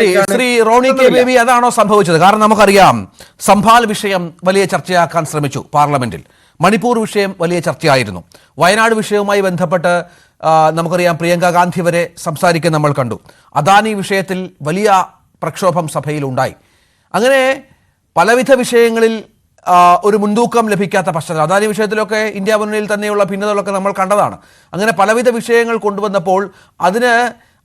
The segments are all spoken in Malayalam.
ശ്രീ റോണി കെ ബേബി അതാണോ സംഭവിച്ചത്? കാരണം നമുക്കറിയാം സംഭാൽ വിഷയം വലിയ ചർച്ചയാക്കാൻ ശ്രമിച്ചു പാർലമെന്റിൽ. മണിപ്പൂർ വിഷയം വലിയ ചർച്ചയായിരുന്നു. വയനാട് വിഷയവുമായി ബന്ധപ്പെട്ട് നമുക്കറിയാം പ്രിയങ്ക ഗാന്ധി വരെ സംസാരിക്കാൻ നമ്മൾ കണ്ടു. അദാനി വിഷയത്തിൽ വലിയ പ്രക്ഷോഭം സഭയിൽ ഉണ്ടായി അങ്ങനെ പലവിധ വിഷയങ്ങളിൽ ഒരു മുൻതൂക്കം ലഭിക്കാത്ത പശ്ചാത്തലം. അദാനി വിഷയത്തിലൊക്കെ ഇന്ത്യ മുന്നണിയിൽ തന്നെയുള്ള ഭിന്നതകളൊക്കെ നമ്മൾ കണ്ടതാണ്. അങ്ങനെ പലവിധ വിഷയങ്ങൾ കൊണ്ടുവന്നപ്പോൾ അതിന്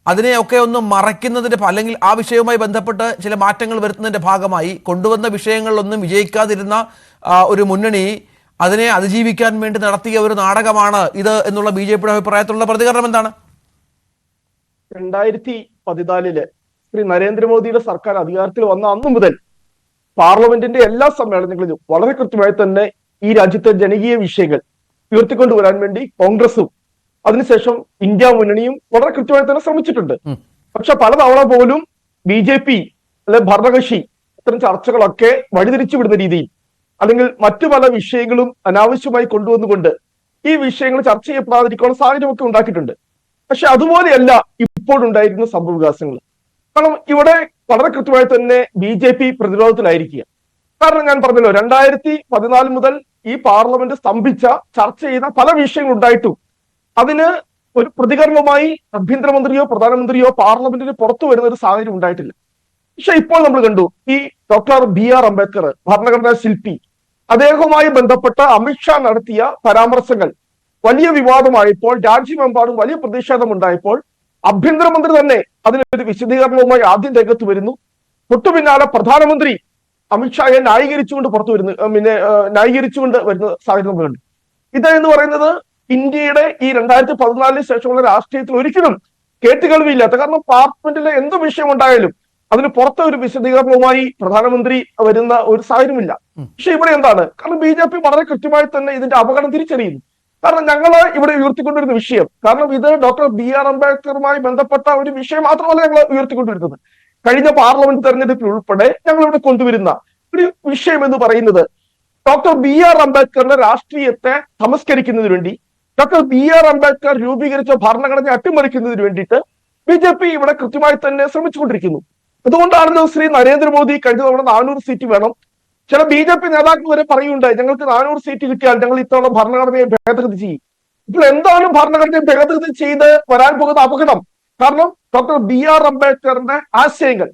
അതിനെയൊക്കെ ഒന്ന് മറയ്ക്കുന്നതിന്റെ അല്ലെങ്കിൽ ആ വിഷയവുമായി ബന്ധപ്പെട്ട് ചില മാറ്റങ്ങൾ വരുത്തുന്നതിന്റെ ഭാഗമായി കൊണ്ടുവന്ന വിഷയങ്ങളിലൊന്നും വിജയിക്കാതിരുന്ന ഒരു മുന്നണി അതിനെ അതിജീവിക്കാൻ വേണ്ടി നടത്തിയ ഒരു നാടകമാണ് ഇത് എന്നുള്ള ബി ജെ പിയുടെ അഭിപ്രായത്തിലുള്ള പ്രതികരണം എന്താണ്? രണ്ടായിരത്തി പതിനാലിൽ ശ്രീ നരേന്ദ്രമോദിയുടെ സർക്കാർ അധികാരത്തിൽ വന്ന അന്നു മുതൽ പാർലമെന്റിന്റെ എല്ലാ സമ്മേളനങ്ങളിലും വളരെ കൃത്യമായി തന്നെ ഈ രാജ്യത്തെ ജനകീയ വിഷയങ്ങൾ ഉയർത്തിക്കൊണ്ടുവരാൻ വേണ്ടി കോൺഗ്രസും അതിനുശേഷം ഇന്ത്യ മുന്നണിയും വളരെ കൃത്യമായി തന്നെ ശ്രമിച്ചിട്ടുണ്ട്. പക്ഷെ പലതവണ പോലും ബി ജെ പി അല്ലെ ഭരണകക്ഷി ഇത്തരം ചർച്ചകളൊക്കെ വഴിതിരിച്ചു വിടുന്ന രീതിയിൽ അല്ലെങ്കിൽ മറ്റു പല വിഷയങ്ങളും അനാവശ്യമായി കൊണ്ടുവന്നുകൊണ്ട് ഈ വിഷയങ്ങൾ ചർച്ച ചെയ്യപ്പെടാതിരിക്കാനുള്ള സാഹചര്യമൊക്കെ ഉണ്ടാക്കിയിട്ടുണ്ട്. പക്ഷെ അതുപോലെയല്ല ഇപ്പോഴുണ്ടായിരുന്ന സംഭവ വികാസങ്ങൾ കാരണം ഇവിടെ വളരെ കൃത്യമായി തന്നെ ബി ജെ പി പ്രതിരോധത്തിലായിരിക്കുക. കാരണം ഞാൻ പറഞ്ഞല്ലോ രണ്ടായിരത്തി പതിനാല് മുതൽ ഈ പാർലമെന്റ് സ്തംഭിച്ച ചർച്ച ചെയ്ത പല വിഷയങ്ങൾ ഉണ്ടായിട്ടും അതിന് ഒരു പ്രതികരണവുമായി ആഭ്യന്തരമന്ത്രിയോ പ്രധാനമന്ത്രിയോ പാർലമെന്റിന് പുറത്തു വരുന്ന ഒരു സാഹചര്യം ഉണ്ടായിട്ടില്ല. പക്ഷെ ഇപ്പോൾ നമ്മൾ കണ്ടു ഈ ഡോക്ടർ ബി ആർ അംബേദ്കർ ഭരണഘടനാ ശില്പി അദ്ദേഹവുമായി ബന്ധപ്പെട്ട അമിത്ഷാ നടത്തിയ പരാമർശങ്ങൾ വലിയ വിവാദമായപ്പോൾ രാജ്യമെമ്പാടും വലിയ പ്രതിഷേധം ഉണ്ടായപ്പോൾ ആഭ്യന്തരമന്ത്രി തന്നെ അതിനൊരു വിശദീകരണവുമായി ആദ്യം രംഗത്ത് വരുന്നു. തൊട്ടു പിന്നാലെ പ്രധാനമന്ത്രി അമിത്ഷായെ ന്യായീകരിച്ചുകൊണ്ട് പുറത്തു വരുന്നു പിന്നെ ന്യായീകരിച്ചുകൊണ്ട് വരുന്ന സാഹചര്യം നമ്മൾ കണ്ടു. ഇത് എന്ന് പറയുന്നത് ഇന്ത്യയുടെ ഈ രണ്ടായിരത്തി പതിനാലിന് ശേഷമുള്ള രാഷ്ട്രീയത്തിൽ ഒരിക്കലും കേട്ടുകേൾവിയില്ലാത്ത കാരണം പാർലമെന്റിലെ എന്ത് വിഷയം ഉണ്ടായാലും അതിന് പുറത്തെ ഒരു വിശദീകരണവുമായി പ്രധാനമന്ത്രി വരുന്ന ഒരു സാഹചര്യമില്ല. പക്ഷെ ഇവിടെ എന്താണ്? കാരണം ബി ജെ പി വളരെ കൃത്യമായി തന്നെ ഇതിന്റെ അപകടം തിരിച്ചറിയുന്നു. കാരണം ഞങ്ങൾ ഇവിടെ ഉയർത്തിക്കൊണ്ടിരുന്ന വിഷയം കാരണം ഇത് ഡോക്ടർ ബി ആർ അംബേദ്കറുമായി ബന്ധപ്പെട്ട ഒരു വിഷയം മാത്രമല്ല ഞങ്ങൾ ഉയർത്തിക്കൊണ്ടിരുന്നത്. കഴിഞ്ഞ പാർലമെന്റ് തെരഞ്ഞെടുപ്പിൽ ഉൾപ്പെടെ ഞങ്ങൾ ഇവിടെ കൊണ്ടുവരുന്ന ഒരു വിഷയം എന്ന് പറയുന്നത് ഡോക്ടർ ബി ആർ അംബേദ്കറിന്റെ രാഷ്ട്രീയത്തെ സംസ്കരിക്കുന്നതിന് വേണ്ടി ഡോക്ടർ ബി ആർ അംബേദ്കർ രൂപീകരിച്ച ഭരണഘടന അട്ടിമറിക്കുന്നതിന് വേണ്ടിയിട്ട് ബി ജെ പി ഇവിടെ കൃത്യമായി തന്നെ ശ്രമിച്ചുകൊണ്ടിരിക്കുന്നു. അതുകൊണ്ടാണല്ലോ ശ്രീ നരേന്ദ്രമോദി കഴിഞ്ഞ തവണ നാനൂറ് സീറ്റ് വേണം. ചില ബി ജെ പി നേതാക്കൾ വരെ പറയുണ്ടായി ഞങ്ങൾക്ക് നാനൂറ് സീറ്റ് കിട്ടിയാൽ ഞങ്ങൾ ഇത്തവണ ഭരണഘടനയെ ഭേദഗതി ചെയ്യും. ഇപ്പോൾ എന്താണ് ഭരണഘടനയെ ഭേദഗതി ചെയ്ത് വരാൻ പോകുന്ന അപകടം? കാരണം ഡോക്ടർ ബി ആർ അംബേദ്കറിന്റെ ആശയങ്ങൾ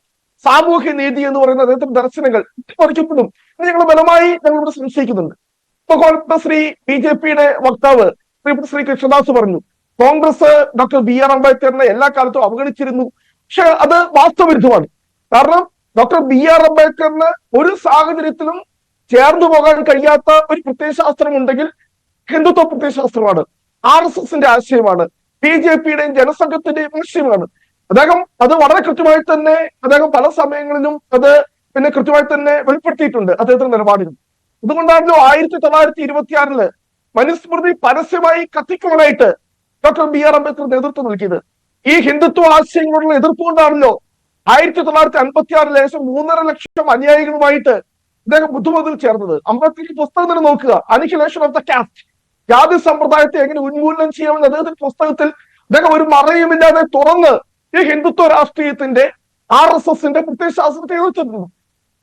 സാമൂഹ്യ നീതി എന്ന് പറയുന്ന അദ്ദേഹത്തിന്റെ ദർശനങ്ങൾ പറിക്കപ്പെടും ഞങ്ങൾ ബലമായി ഞങ്ങളിവിടെ സംശയിക്കുന്നുണ്ട്. ഇപ്പൊ കോൺഗ്രസ് ശ്രീ ബി ജെ പിയുടെ വക്താവ് ശ്രീ കൃഷ്ണദാസ് പറഞ്ഞു. കോൺഗ്രസ് ഡോക്ടർ ബി ആർ അംബേദ്കറിനെ എല്ലാ കാലത്തും അവഗണിച്ചിരുന്നു. പക്ഷെ അത് വാസ്തവവിരുദ്ധമാണ്. കാരണം ഡോക്ടർ ബി ആർ അംബേദ്കറിന് ഒരു സാഹചര്യത്തിലും ചേർന്നു പോകാൻ കഴിയാത്ത ഒരു പ്രത്യയശാസ്ത്രം ഉണ്ടെങ്കിൽ ഹിന്ദുത്വ പ്രത്യയശാസ്ത്രമാണ്. ആർ എസ് എസിന്റെ ആശയമാണ്. ബി ജെ പിയുടെയും ജനസംഘത്തിന്റെയും ആശയമാണ്. അദ്ദേഹം അത് വളരെ കൃത്യമായി തന്നെ അദ്ദേഹം പല സമയങ്ങളിലും അത് പിന്നെ കൃത്യമായി തന്നെ വെളിപ്പെടുത്തിയിട്ടുണ്ട്. അദ്ദേഹത്തിന്റെ നിലപാടിൽ. അതുകൊണ്ടാണല്ലോ ആയിരത്തി തൊള്ളായിരത്തി ഇരുപത്തിയാറിൽ മനുസ്മൃതി പരസ്യമായി കത്തിക്കുവാനായിട്ട് ഡോക്ടർ ബി ആർ അംബേദ്കർ നേതൃത്വം നൽകിയത്. ഈ ഹിന്ദുത്വ ആശയങ്ങളോടുള്ള എതിർപ്പ് കൊണ്ടാണല്ലോ ആയിരത്തി തൊള്ളായിരത്തി അൻപത്തി ആറിൽ ഏകദേശം മൂന്നര ലക്ഷം അനുയായികളുമായിട്ട് ഇദ്ദേഹം ബുദ്ധമതിൽ ചേർന്നത്. അംബേദ്കർ പുസ്തകം തന്നെ നോക്കുക. അനിഹിലേഷൻ ഓഫ് ദ കാസ്റ്റ് ജാതി സമ്പ്രദായത്തെ എങ്ങനെ ഉന്മൂലനം ചെയ്യാമെന്ന് അദ്ദേഹത്തിന്റെ പുസ്തകത്തിൽ അദ്ദേഹം ഒരു മറയുമില്ലാതെ തുറന്ന് ഈ ഹിന്ദുത്വ രാഷ്ട്രീയത്തിന്റെ ആർ എസ് എസിന്റെ പ്രത്യയശാസ്ത്രത്തെ എതിർത്തിരുന്നു.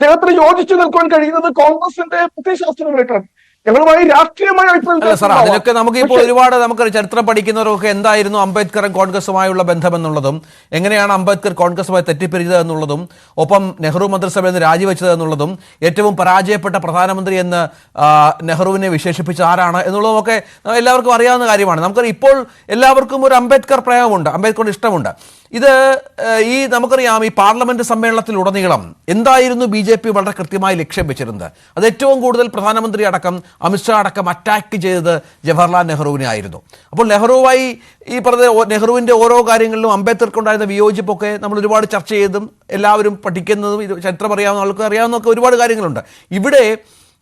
അദ്ദേഹത്തിന് യോജിച്ചു നിൽക്കാൻ കഴിയുന്നത് കോൺഗ്രസിന്റെ പ്രത്യയശാസ്ത്രമായിട്ടാണ് ഞങ്ങളുമായി രാഷ്ട്രീയമായ അഭിപ്രായം അതിനൊക്കെ നമുക്ക് ഇപ്പോൾ ഒരുപാട് നമുക്ക് ചരിത്രം പഠിക്കുന്നവരൊക്കെ എന്തായിരുന്നു അംബേദ്കറും കോൺഗ്രസുമായുള്ള ബന്ധമെന്നുള്ളതും എങ്ങനെയാണ് അംബേദ്കർ കോൺഗ്രസുമായി തെറ്റിപ്പിരിച്ചത് എന്നുള്ളതും ഒപ്പം നെഹ്റു മന്ത്രിസഭയിൽ നിന്ന് രാജിവെച്ചത് എന്നുള്ളതും ഏറ്റവും പരാജയപ്പെട്ട പ്രധാനമന്ത്രി എന്ന് നെഹ്റുവിനെ വിശേഷിപ്പിച്ച ആരാണ് എന്നുള്ളതുമൊക്കെ എല്ലാവർക്കും അറിയാവുന്ന കാര്യമാണ്. നമുക്ക് ഇപ്പോൾ എല്ലാവർക്കും ഒരു അംബേദ്കർ പ്രയോഗമുണ്ട് അംബേദ്കറിന് ഇഷ്ടമുണ്ട്. ഇത് ഈ നമുക്കറിയാം ഈ പാർലമെന്റ് സമ്മേളനത്തിലുടനീളം എന്തായിരുന്നു ബി ജെ പി വളരെ കൃത്യമായി ലക്ഷ്യം വെച്ചിരുന്നത്? അത് ഏറ്റവും കൂടുതൽ പ്രധാനമന്ത്രി അടക്കം അമിത്ഷാ അടക്കം അറ്റാക്ക് ചെയ്തത് ജവഹർലാൽ നെഹ്റുവിനെ ആയിരുന്നു. അപ്പോൾ നെഹ്റുവായി ഈ പറഞ്ഞ നെഹ്റുവിന്റെ ഓരോ കാര്യങ്ങളിലും അംബേദ്കർക്കുണ്ടായിരുന്ന വിയോജിപ്പൊക്കെ നമ്മൾ ഒരുപാട് ചർച്ച ചെയ്തും എല്ലാവരും പഠിക്കുന്നതും ഇത് ചരിത്രം അറിയാവുന്ന ആൾക്കും അറിയാവുന്നതൊക്കെ ഒരുപാട് കാര്യങ്ങളുണ്ട്. ഇവിടെ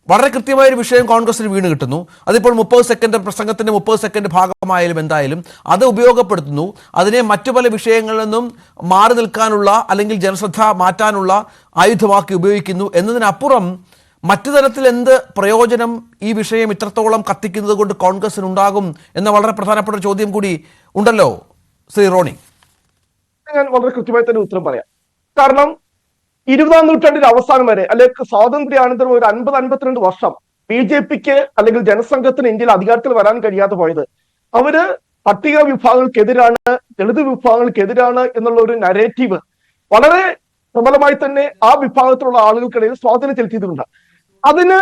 വളരെ കൃത്യമായ ഒരു വിഷയം കോൺഗ്രസിന് വീണ് കിട്ടുന്നു. അതിപ്പോൾ മുപ്പത് സെക്കൻഡ് പ്രസംഗത്തിന്റെ മുപ്പത് സെക്കൻഡ് ഭാഗമായാലും എന്തായാലും അത് ഉപയോഗപ്പെടുത്തുന്നു. അതിനെ മറ്റു പല വിഷയങ്ങളിൽ നിന്നും മാറി നിൽക്കാനുള്ള അല്ലെങ്കിൽ ജനശ്രദ്ധ മാറ്റാനുള്ള ആയുധമാക്കി ഉപയോഗിക്കുന്നു. എന്നതിനപ്പുറം മറ്റു തരത്തിൽ എന്ത് പ്രയോജനം ഈ വിഷയം ഇത്രത്തോളം കത്തിക്കുന്നത് കൊണ്ട് കോൺഗ്രസിനുണ്ടാകും എന്ന വളരെ പ്രധാനപ്പെട്ട ചോദ്യം കൂടി ഉണ്ടല്ലോ ശ്രീ റോണി. ഞാൻ വളരെ കൃത്യമായി തന്നെ ഉത്തരം പറയാം. കാരണം ഇരുപതാം നൂറ്റാണ്ടിന്റെ അവസാനം വരെ അല്ലെങ്കിൽ സ്വാതന്ത്ര്യാനന്തരം ഒരു അൻപത് അൻപത്തിരണ്ട് വർഷം ബി ജെ പിക്ക് അല്ലെങ്കിൽ ജനസംഘത്തിന് ഇന്ത്യയിൽ അധികാരത്തിൽ വരാൻ കഴിയാതെ പോയത്. അവർ പട്ടിക വിഭാഗങ്ങൾക്കെതിരാണ് ദളിത് വിഭാഗങ്ങൾക്കെതിരാണ് എന്നുള്ള ഒരു നരേറ്റീവ് വളരെ പ്രബലമായി തന്നെ ആ വിഭാഗത്തിലുള്ള ആളുകൾക്കിടയിൽ സ്വാധീനം ചെലുത്തിയിട്ടുണ്ട്. അതിന്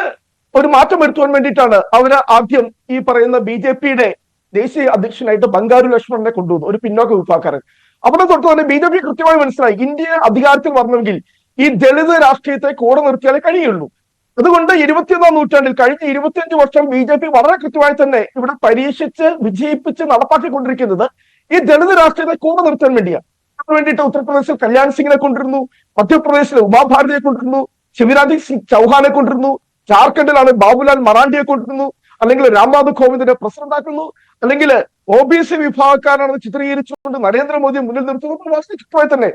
ഒരു മാറ്റം വരുത്തുവാൻ വേണ്ടിയിട്ടാണ് അവർ ആദ്യം ഈ പറയുന്ന ബി ജെ പിയുടെ ദേശീയ അധ്യക്ഷനായിട്ട് ബംഗാരു ലക്ഷ്മണനെ കൊണ്ടുവന്നു ഒരു പിന്നോക്ക വിഭാഗക്കാരൻ. അവിടെ തൊട്ട് തന്നെ ബി ജെ പി കൃത്യമായി മനസ്സിലായി. ഇന്ത്യ അധികാരത്തിൽ വരണമെങ്കിൽ ഈ ദളിത് രാഷ്ട്രീയത്തെ കൂടെ നിർത്തിയാലേ കഴിയുള്ളൂ. അതുകൊണ്ട് ഇരുപത്തിയൊന്നാം നൂറ്റാണ്ടിൽ കഴിഞ്ഞ ഇരുപത്തിയഞ്ച് വർഷം ബി ജെ പി വളരെ കൃത്യമായി തന്നെ ഇവിടെ പരീക്ഷിച്ച് വിജയിപ്പിച്ച് നടപ്പാക്കിക്കൊണ്ടിരിക്കുന്നത് ഈ ദളിത് രാഷ്ട്രീയത്തെ കൂടെ നിർത്താൻ വേണ്ടിയാണ്. അതിന് വേണ്ടിയിട്ട് ഉത്തർപ്രദേശിൽ കല്യാൺ സിംഗിനെ കൊണ്ടിരുന്നു മധ്യപ്രദേശിൽ ഉമാഭാരതിയെ കൊണ്ടിരുന്നു ശിവരാജ് സിംഗ് ചൗഹാനെ കൊണ്ടിരുന്നു ജാർഖണ്ഡിലാണ് ബാബുലാൽ മറാണ്ടിയെ കൊണ്ടിരുന്നു അല്ലെങ്കിൽ രാംനാഥ് കോവിന്ദിനെ പ്രസിഡന്റ് ആക്കുന്നു അല്ലെങ്കിൽ ഒ ബി സി വിഭാഗക്കാരാണെന്ന് ചിത്രീകരിച്ചുകൊണ്ട് നരേന്ദ്രമോദിയെ മുന്നിൽ നിർത്തുന്നു. വളരെ തന്നെ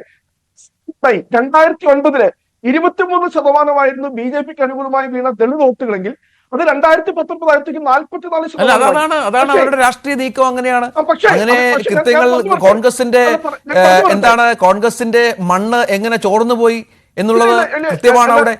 ായി രണ്ടായിരത്തി ഒൻപതിൽ ഇരുപത്തിമൂന്ന് ശതമാനമായിരുന്നു ബി ജെ പിക്ക് അനുകൂലമായി വീണ ദളിത് വോട്ടുകളെങ്കിൽ അത് രണ്ടായിരത്തി പത്തൊമ്പതായിരത്തേക്ക് നാല്പത്തിനാല് ശതമാനം അതാണ് അവരുടെ രാഷ്ട്രീയ നീക്കം അങ്ങനെയാണ്. അങ്ങനെ കൃത്യങ്ങൾ. കോൺഗ്രസിന്റെ. എന്താണ് കോൺഗ്രസിന്റെ മണ്ണ് എങ്ങനെ ചോർന്നു പോയി എന്നുള്ളത് കൃത്യമാണ് അവിടെ.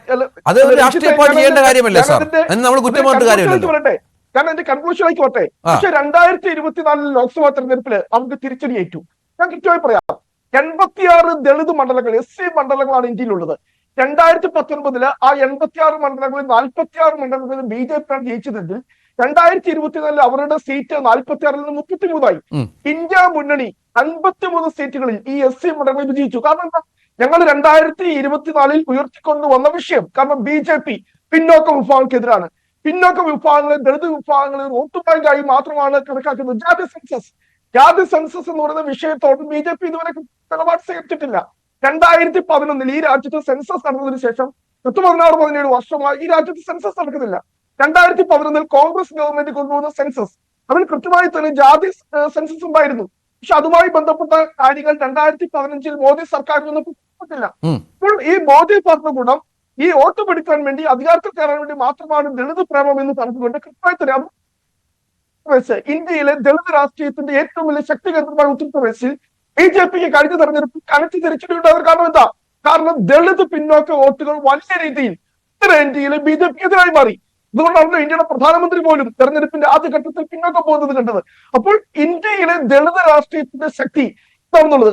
അത് രാഷ്ട്രീയ പാർട്ടി ചെയ്യേണ്ട കാര്യമല്ലേ സാർ. നമ്മൾ കുറ്റം അതിന്റെ പറഞ്ഞിട്ട് conclusion കാരണം എന്റെ കൺക്ലൂഷനിലേക്ക് പോട്ടെ പക്ഷെ രണ്ടായിരത്തി ഇരുപത്തിനാലിൽ ലോക്സഭാ തെരഞ്ഞെടുപ്പിൽ നമുക്ക് തിരിച്ചടി ഏറ്റു. ഞാൻ കൃത്യമായി പറയാം. എൺപത്തിയാറ് ദളിത് മണ്ഡലങ്ങൾ എസ് സി മണ്ഡലങ്ങളാണ് ഇന്ത്യയിലുള്ളത്. രണ്ടായിരത്തി പത്തൊൻപതിൽ ആ എൺപത്തിയാറ് മണ്ഡലങ്ങളിൽ നാൽപ്പത്തിയാറ് മണ്ഡലങ്ങളിൽ ബി ജെ പി ആണ് ജയിച്ചതെങ്കിൽ രണ്ടായിരത്തി ഇരുപത്തിനാലിൽ അവരുടെ സീറ്റ് നാൽപ്പത്തിയാറിൽ നിന്ന് മുപ്പത്തിമൂന്നായി. മൂന്നായി ഇന്ത്യ മുന്നണി അൻപത്തിമൂന്ന് സീറ്റുകളിൽ ഈ എസ് സി മണ്ഡലങ്ങളിൽ വിജയിച്ചു. കാരണം എന്താ? ഞങ്ങൾ രണ്ടായിരത്തി ഇരുപത്തിനാലിൽ ഉയർത്തിക്കൊണ്ട് വന്ന വിഷയം. കാരണം ബി ജെ പി പിന്നോക്ക വിഭാഗങ്ങൾക്കെതിരാണ്. പിന്നോക്ക വിഭാഗങ്ങളെ ദളിത് വിഭാഗങ്ങളെ വോട്ട് ബാങ്കായി മാത്രമാണ് കണക്കാക്കുന്നത്. ജാതി സെൻസസ്. ജാതി സെൻസസ് എന്ന് പറയുന്ന വിഷയത്തോട് ബി ജെ പി ഇതുവരെ നിലപാട് സ്വീകരിച്ചിട്ടില്ല. രണ്ടായിരത്തി പതിനൊന്നിൽ ഈ രാജ്യത്ത് സെൻസസ് നടന്നതിന് ശേഷം പത്ത് പതിനാറ് പതിനേഴ് വർഷമായി ഈ രാജ്യത്ത് സെൻസസ് നടക്കുന്നില്ല. രണ്ടായിരത്തി പതിനൊന്നിൽ കോൺഗ്രസ് ഗവൺമെന്റ് കൊണ്ടുവന്ന സെൻസസ് അതിൽ കൃത്യമായി തന്നെ ജാതി സെൻസസ് ഉണ്ടായിരുന്നു. പക്ഷെ അതുമായി ബന്ധപ്പെട്ട കാര്യങ്ങൾ രണ്ടായിരത്തി പതിനഞ്ചിൽ മോദി സർക്കാരിൽ നിന്ന് അപ്പോൾ ഈ മോദി ഭരണകൂടം ഈ വോട്ട് പിടിക്കാൻ വേണ്ടി അധികാരത്തിൽ കയറാൻ വേണ്ടി മാത്രമാണ് ദളിത് പ്രേമം എന്ന് പറഞ്ഞുകൊണ്ട് കൃത്യമായി തന്നെ ഉത്തർപ്രദേശ് ഇന്ത്യയിലെ ദളിത് രാഷ്ട്രീയത്തിന്റെ ഏറ്റവും വലിയ ശക്തി കേന്ദ്രമാണ് ഉത്തർപ്രദേശിൽ ബി ജെ പിക്ക് കഴിഞ്ഞ തെരഞ്ഞെടുപ്പിൽ കനത്തി തിരിച്ചടിയുണ്ടായത് കാരണം എന്താ? കാരണം ദളിത് പിന്നോക്ക വോട്ടുകൾ വലിയ രീതിയിൽ ഉത്തരേന്ത്യയിലെ ബി ജെ പിക്കെതിരായി മാറി. അതുകൊണ്ടാണല്ലോ ഇന്ത്യയുടെ പ്രധാനമന്ത്രി പോലും തെരഞ്ഞെടുപ്പിന്റെ ആദ്യഘട്ടത്തിൽ പിന്നോക്കം പോകുന്നത് കണ്ടത്. അപ്പോൾ ഇന്ത്യയിലെ ദളിത് രാഷ്ട്രീയത്തിന്റെ ശക്തി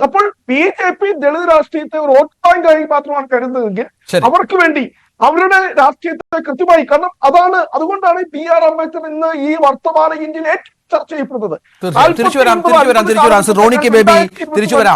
അപ്പോൾ ബി ജെ പി ദളിത് രാഷ്ട്രീയത്തെ ഒരു വോട്ട് ബാങ്കായി മാത്രമാണ് കരുതുന്നതെങ്കിൽ അവർക്ക് വേണ്ടി അവരുടെ രാഷ്ട്രീയത്തെ കൃത്യമായി. കാരണം അതാണ് അതുകൊണ്ടാണ് ബി ആർ അംബേദ്കർ ഇന്ന് ഈ വർത്തമാന ഇന്ത്യയിൽ ഏറ്റവും ചർച്ച ചെയ്യപ്പെടുന്നത്. തിരിച്ചു വരാം തിരിച്ചു വരാം തിരിച്ചു വരാം. ബേബി തിരിച്ചു വരാം.